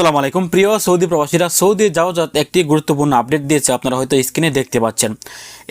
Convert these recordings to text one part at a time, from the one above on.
আসসালামু আলাইকুম। প্রিয় সৌদি প্রবাসীরা, সৌদি যাওয়াজাত একটি গুরুত্বপূর্ণ আপডেট দিয়েছে, আপনারা হয়তো স্ক্রিনে দেখতে পাচ্ছেন।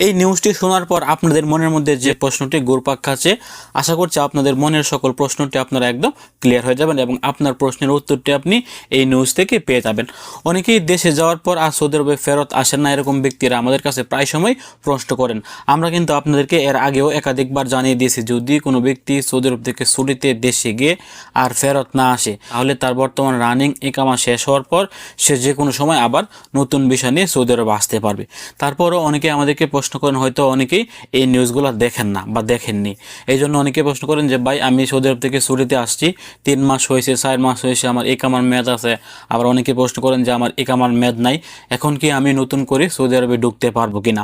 এই নিউজটি শোনার পর আপনাদের মনের মধ্যে যে প্রশ্নটি ঘুরপাক খাচ্ছে, আশা করছি আপনাদের মনের সকল প্রশ্নটি আপনারা একদম ক্লিয়ার হয়ে যাবেন এবং আপনার প্রশ্নের উত্তরটি আপনি এই নিউজ থেকে পেয়ে যাবেন। অনেকেই দেশে যাওয়ার পর আর সৌদি আরবে ফেরত আসেন না এরকম ব্যক্তিরা আমাদের কাছে প্রায় সময় প্রশ্ন করেন। আমরা কিন্তু আপনাদেরকে এর আগেও একাধিকবার জানিয়ে দিয়েছি, যদি কোনো ব্যক্তি সৌদি আরব থেকে ছুটিতে দেশে গিয়ে আর ফেরত না আসে, তাহলে তার বর্তমান রানিং একামা শেষ হওয়ার পর সে যে কোনো সময় আবার নতুন বিষয় নিয়ে সৌদি আরব আসতে পারবে। তারপরও অনেকে আমাদেরকে প্রশ্ন করেন, হয়তো অনেকেই এই নিউজগুলো দেখেন না বা দেখেননি। এই জন্য অনেকে প্রশ্ন করেন যে, ভাই, আমি সৌদি আরব থেকে ছুটিতে আসছি, তিন মাস হয়েছে, চার মাস হয়েছে, আমার একামার মেয়াদ আছে। আবার অনেকে প্রশ্ন করেন যে, আমার একামার মেয়াদ নাই, এখন কি আমি নতুন করে সৌদি আরবে ঢুকতে পারব কিনা?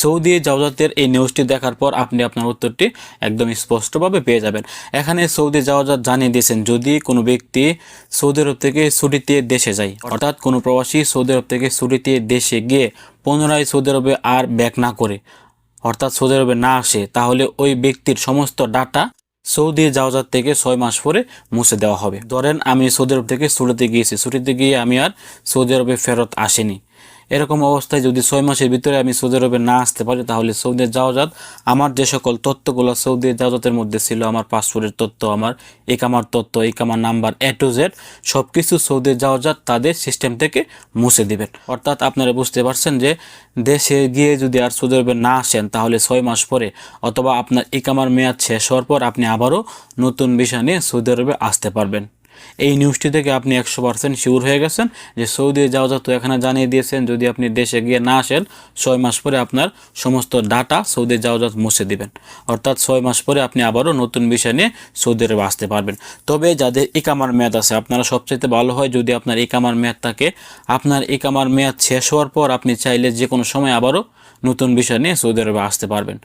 সৌদি জাওজাতের এই নিউজটি দেখার পর আপনি আপনার উত্তরটি একদম স্পষ্টভাবে পেয়ে যাবেন। এখানে সৌদি জাওজাত জানিয়ে দিয়েছেন, যদি কোনো ব্যক্তি সৌদি আরব থেকে ছুটিতে দেশে যায় অর্থাৎ কোনো প্রবাসী সৌদি আরব থেকে ছুটিতে দেশে গিয়ে পুনরায় সৌদি আরবে আর ব্যাক না করে অর্থাৎ সৌদি আরবে না আসে তাহলে ওই ব্যক্তির সমস্ত ডাটা সৌদি জাহাজার থেকে ছয় মাস পরে মুছে দেওয়া হবে। ধরেন আমি সৌদি আরব থেকে ছুটিতে গিয়েছি ছুটিতে গিয়ে আমি আর সৌদি আরবে ফেরত আসিনি। এরকম অবস্থায় যদি ছয় মাসের ভিতরে আমি সৌদি আরবে না আসতে পারি, তাহলে সৌদি জাওজাত, আমার যে সকল তথ্যগুলো সৌদি জাওজাতের মধ্যে ছিল, আমার পাসপোর্টের তথ্য, আমার একামার তথ্য, একামার নাম্বার, এ টু জেড সব কিছু সৌদি জাওজাত তাদের সিস্টেম থেকে মুছে দিবেন। অর্থাৎ আপনারা বুঝতে পারছেন যে দেশে গিয়ে যদি আর সৌদি আরবে না আসেন, তাহলে ছয় মাস পরে অথবা আপনার একামার মেয়াদ শেষ হওয়ার পর আপনি আবারও নতুন বিষয় নিয়ে সৌদি আরবে আসতে পারবেন। এই নিউজটি থেকে আপনি একশো পার্সেন্ট শিওর হয়ে গেছেন যে সৌদি যাওয়া তো এখানে জানিয়ে দিয়েছেন, যদি আপনি দেশে গিয়ে না আসেন, ছয় মাস পরে আপনার সমস্ত ডাটা সৌদি যাওয়া মুছে দিবেন। অর্থাৎ ছয় মাস পরে আপনি আবারও নতুন বিষয় নিয়ে সৌদি আরবে আসতে পারবেন। তবে যাদের ইকামার মেয়াদ আছে, আপনারা সবচেয়ে ভালো হয় যদি আপনার ইকামার মেয়াদ থাকে, আপনার ইকামার মেয়াদ শেষ হওয়ার পর আপনি চাইলে যে কোনো সময় আবারও নতুন বিষয় নিয়ে সৌদি আরবে আসতে পারবেন।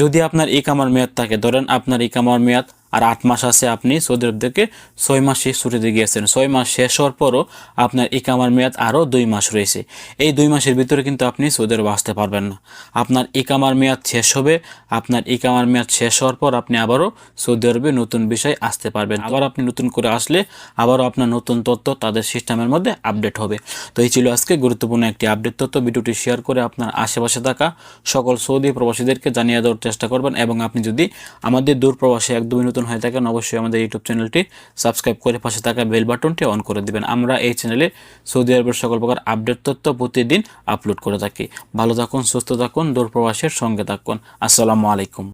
যদি আপনার ইকামার মেয়াদ থাকে, ধরেন আপনার ইকামার মেয়াদ আর আট মাস আছে আপনি সৌদি আরব থেকে ছয় মাসে ছুটিতে গিয়েছেন। ছয় মাস শেষ হওয়ার পরও আপনার ইকামার মেয়াদ আরও দুই মাস রয়েছে। এই দুই মাসের ভিতরে কিন্তু আপনি সৌদি আরব আসতে পারবেন না। আপনার ইকামার মেয়াদ শেষ হবে। আপনার ইকামার মেয়াদ শেষ হওয়ার পর আপনি আবারও সৌদি আরবে নতুন বিষয় আসতে পারবেন। আবার আপনি নতুন করে আসলে আবারও আপনার নতুন তথ্য তাদের সিস্টেমের মধ্যে আপডেট হবে। তো এই ছিল আজকে গুরুত্বপূর্ণ একটি আপডেট তথ্য। ভিডিওটি শেয়ার করে আপনার আশেপাশে থাকা সকল সৌদি প্রবাসীদেরকে জানিয়ে দেওয়ার চেষ্টা করবেন এবং আপনি যদি আমাদের দূর প্রবাসে একদমই নতুন হয়ে থাকেন অবশ্যই আমাদের ইউটিউব চ্যানেলটি সাবস্ক্রাইব করে পাশে থাকা বেল বাটনটি অন করে দেবেন। আমরা এই চ্যানেলে সৌদি আরবের সকল প্রকার আপডেট তথ্য প্রতিদিন আপলোড করে থাকি। ভালো থাকুন, সুস্থ থাকুন দূর প্রবাসের সঙ্গে থাকুন। আসসালামু আলাইকুম।